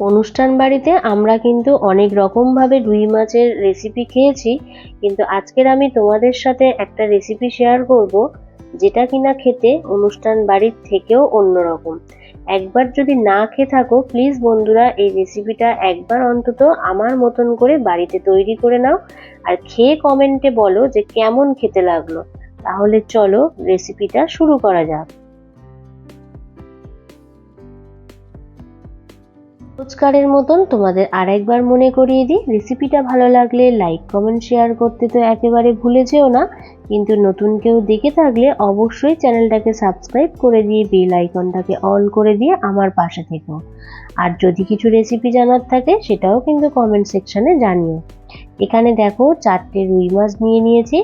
অনুষ্ঠান বাড়িতে আমরা কিন্তু অনেক রকমভাবে রুই মাছের রেসিপি খেয়েছি, কিন্তু আজকের আমি তোমাদের সাথে একটা রেসিপি শেয়ার করব, যেটা কিনা খেতে অনুষ্ঠান বাড়ির থেকেও অন্যরকম। একবার যদি না খেয়ে থাকো প্লিজ বন্ধুরা, এই রেসিপিটা একবার অন্তত আমার মতন করে বাড়িতে তৈরি করে নাও, আর খেয়ে কমেন্টে বলো যে কেমন খেতে লাগল। তাহলে চলো রেসিপিটা শুরু করা যাক। রোজকারের মতন তোমাদের আরেকবার মনে করিয়ে দিই রেসিপিটা ভালো লাগলে লাইক কমেন্ট শেয়ার করতে তো একেবারে ভুলে যেও না। কিন্তু নতুন কেউ দেখে থাকলে অবশ্যই চ্যানেলটাকে সাবস্ক্রাইব করে দিয়ে বেল আইকনটাকে অল করে দিয়ে আমার পাশে থেকো। আর যদি কিছু রেসিপি জানার থাকে, সেটাও কিন্তু কমেন্ট সেকশানে জানিও। এখানে দেখো চারটে রুই মাছ নিয়ে নিয়েছি।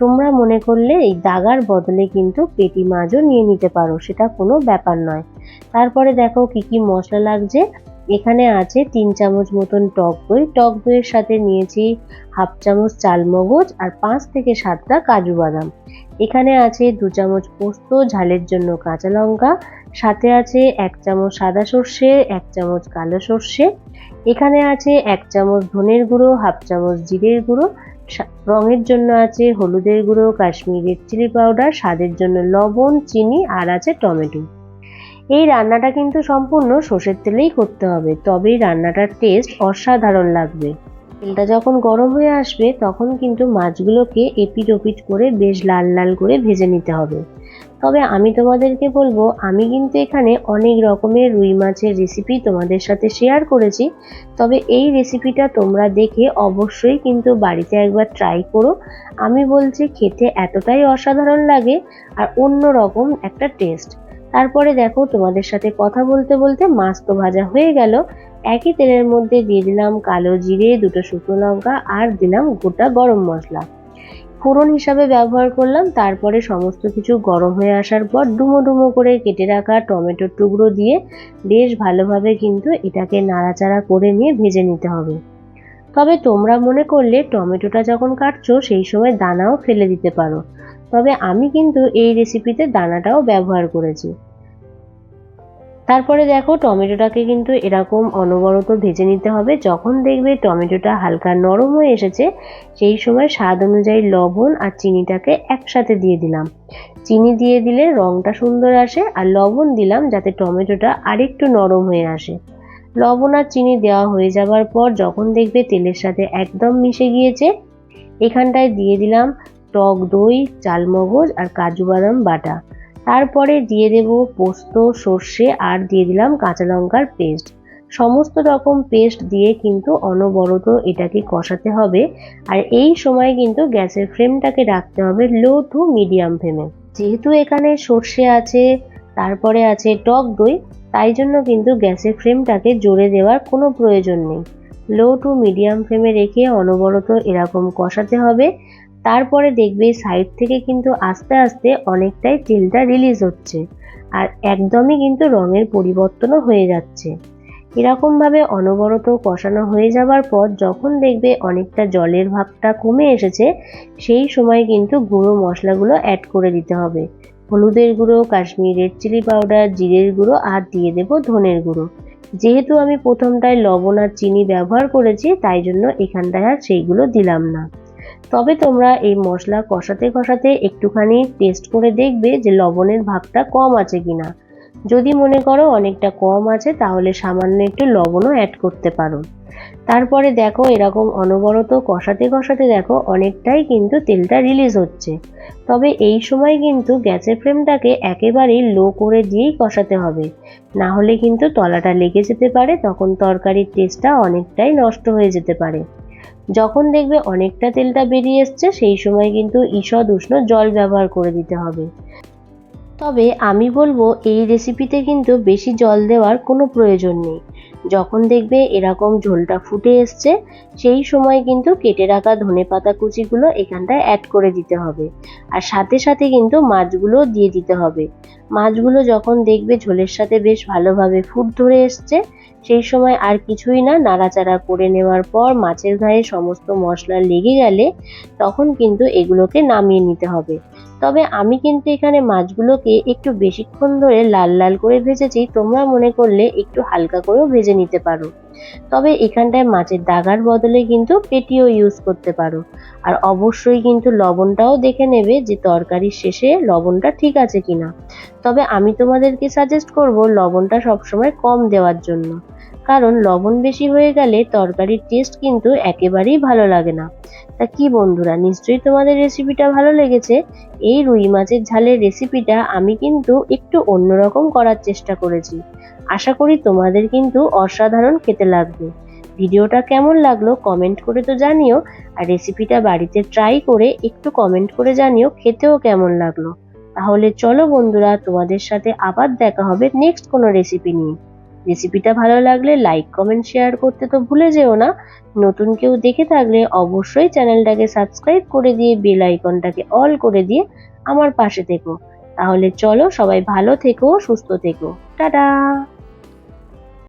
তোমরা মনে করলে এই দাগার বদলে কিন্তু পেটি মাছও নিয়ে নিতে পারো, সেটা কোনো ব্যাপার নয়। তারপরে দেখো কি কি মশলা লাগছে। এখানে আছে তিন চামচ মতন টক দই। টক দইয়ের সাথে নিয়েছি হাফ চামচ চালমগজ আর পাঁচ থেকে সাতটা কাজু বাদাম। এখানে আছে দু চামচ পোস্ত, ঝালের জন্য কাঁচা লঙ্কা। সাথে আছে এক চামচ সাদা সর্ষে, এক চামচ কালো সর্ষে। এখানে আছে এক চামচ ধনের গুঁড়ো, হাফ চামচ জিরের গুঁড়ো। রঙের জন্য আছে হলুদের গুঁড়ো, কাশ্মীরের চিলি পাউডার, স্বাদের জন্য লবণ, চিনি আর আছে টমেটো। এই রান্নাটা কিন্তু সম্পূর্ণ সর্ষের তেলেই করতে হবে। তবেই রান্নাটার টেস্ট অসাধারণ লাগবে। তেলটা যখন গরম হয়ে আসবে, তখন কিন্তু মাছগুলোকে এপিট ওপিট করে বেশ লাল লাল করে ভেজে নিতে হবে। তবে আমি তোমাদেরকে বলব, আমি কিন্তু এখানে অনেক রকমের রুই মাছের রেসিপি তোমাদের সাথে শেয়ার করেছি। তবে এই রেসিপিটা তোমরা দেখে অবশ্যই কিন্তু বাড়িতে একবার ট্রাই করো। আমি বলছি, খেতে এতটাই অসাধারণ লাগে আর অন্য রকম একটা টেস্ট তারপরে দেখো তোমাদের সাথে কথা বলতে বলতে মাছ তো ভাজা হয়ে গেল। একই তেলের মধ্যে দিয়ে দিলাম কালো জিরে, দুটো শুকনো লঙ্কা আর দিলাম গোটা গরম মশলা। ফোড়ন হিসাবে ব্যবহার করলাম, তারপরে সমস্ত কিছু গরম হয়ে আসার পর ডুমো ডুমো করে কেটে রাখা টমেটোর টুকরো দিয়ে বেশ ভালোভাবে কিন্তু এটাকে নাড়াচাড়া করে নিয়ে ভেজে নিতে হবে। তবে তোমরা মনে করলে টমেটোটা যখন কাটছো সেই সময় দানাও ফেলে দিতে পারো। তবে আমি কিন্তু এই রেসিপিতে দানাটাও ব্যবহার করেছি। তারপরে দেখো টমেটোটাকে কিন্তু এরকম অনবরত ভেজে নিতে হবে। যখন দেখবে টমেটোটা হালকা নরম হয়ে এসেছে, সেই সময় স্বাদ অনুযায়ী লবণ আর চিনিটাকে একসাথে দিয়ে দিলাম। চিনি দিয়ে দিলে রঙটা সুন্দর আসে আর লবণ দিলাম যাতে টমেটোটা আরেকটু নরম হয়ে আসে। লবণ আর চিনি দেওয়া হয়ে যাবার পর যখন দেখবে তেলের সাথে একদম মিশে গিয়েছে, এখানটায় দিয়ে দিলাম টক দই, চালমগজ আর কাজু বাদাম বাটা। তারপরে দিয়ে দেব পোস্ত, সর্ষে, আর দিয়ে দিলাম কাঁচা লঙ্কার পেস্ট। সমস্ত রকম পেস্ট দিয়ে কিন্তু অনবরত এটাকে কষাতে হবে। আর এই সময় কিন্তু গ্যাসের ফ্লেমটাকে রাখতে হবে লো টু মিডিয়াম ফ্লেমে। যেহেতু এখানে সর্ষে আছে, তারপরে আছে টক দই, তাই জন্য কিন্তু গ্যাসের ফ্লেমটাকে জোরে দেওয়ার কোনো প্রয়োজন নেই। লো টু মিডিয়াম ফ্লেমে রেখে অনবরত এরকম কষাতে হবে। তারপরে দেখবে সাইড থেকে কিন্তু আস্তে আস্তে অনেকটাই তেলটা রিলিজ হচ্ছে আর একদমই কিন্তু রঙের পরিবর্তনও হয়ে যাচ্ছে। এরকমভাবে অনবরত কষানো হয়ে যাবার পর যখন দেখবে অনেকটা জলের ভাবটা কমে এসেছে, সেই সময় কিন্তু গুঁড়ো মশলাগুলো অ্যাড করে দিতে হবে। হলুদের গুঁড়ো, কাশ্মীর রেড চিলি পাউডার জিরের গুঁড়ো আর দিয়ে দেবো ধনের গুঁড়ো। যেহেতু আমি প্রথমটায় লবণ আর চিনি ব্যবহার করেছি, তাই জন্য এখানটায় আর সেইগুলো দিলাম না। তবে তোমরা এই মশলা কষাতে কষাতে একটুখানি টেস্ট করে দেখবে যে লবণের ভাগটা কম আছে কিনা। যদি মনে করো অনেকটা কম আছে, তাহলে সামান্য একটু লবণও অ্যাড করতে পারো। তারপরে দেখো এরকম অনবরত কষাতে কষাতে দেখো অনেকটাই কিন্তু তেলটা রিলিজ হচ্ছে। তবে এই সময় কিন্তু গ্যাসের ফ্লেমটাকে একেবারেই লো করে দিয়েই কষাতে হবে। না হলে কিন্তু তলাটা লেগে যেতে পারে, তখন তরকারির টেস্টটা অনেকটাই নষ্ট হয়ে যেতে পারে। যখন দেখবে অনেকটা তেলটা বেরিয়ে এসছে, সেই সময় কিন্তু ঈষৎ উষ্ণ জল ব্যবহার করে দিতে হবে। তবে আমি বলব, এই রেসিপিতে কিন্তু বেশি জল দেওয়ার কোনো প্রয়োজন নেই। যখন দেখবে এরকম ঝোলটা ফুটে এসছে, সেই সময় কিন্তু কেটে রাখা ধনে পাতা কুচিগুলো এখানটায় অ্যাড করে দিতে হবে। আর সাথে সাথে কিন্তু মাছগুলো দিয়ে দিতে হবে। মাছগুলো যখন দেখবে ঝোলের সাথে বেশ ভালোভাবে ফুট ধরে এসছে, সেই সময় আর কিছুই না, নাড়াচাড়া করে নেওয়ার পর মাছের গায়ে সমস্ত মশলা লেগে গেলে তখন কিন্তু এগুলোকে নামিয়ে নিতে হবে। তবে আমি কিন্তু এখানে মাছগুলোকে একটু বেশিক্ষণ ধরে লাল লাল করে ভেজেছি, তোমরা মনে করলে একটু হালকা করেও ভেজে নিতে পারো। তবে এখানটায় মাছের দাগার বদলে কিন্তু পেটিও ইউজ করতে পারো। আর অবশ্যই কিন্তু লবণটাও দেখে নেবে যে তরকারির শেষে লবণটা ঠিক আছে কিনা। তবে আমি তোমাদেরকে সাজেস্ট করব লবণটা সবসময় কম দেওয়ার জন্য। কারণ লবণ বেশি হয়ে গেলে তরকারির টেস্ট কিন্তু একেবারেই ভালো লাগে না। তা কি বন্ধুরা, নিশ্চয়ই তোমাদের রেসিপিটা ভালো লেগেছে? এই রুই মাছের ঝালের রেসিপিটা আমি কিন্তু একটু অন্যরকম করার চেষ্টা করেছি। আশা করি তোমাদের কিন্তু অসাধারণ খেতে লাগবে। ভিডিওটা কেমন লাগল কমেন্ট করে তো জানিও, আর রেসিপিটা বাড়িতে ট্রাই করে একটু কমেন্ট করে জানিও খেতেও কেমন লাগল। তাহলে চলো বন্ধুরা, তোমাদের সাথে আবার দেখা হবে নেক্সট কোনো রেসিপি নিয়ে। রেসিপিটা ভালো লাগলে লাইক কমেন্ট শেয়ার করতে তো ভুলে যেও না। নতুন কেউ দেখে থাকলে অবশ্যই চ্যানেলটাকে সাবস্ক্রাইব করে দিয়ে বেল আইকনটাকে অল করে দিয়ে আমার পাশে থেকো। তাহলে চলো সবাই ভালো থেকো, সুস্থ থেকো। টাটা!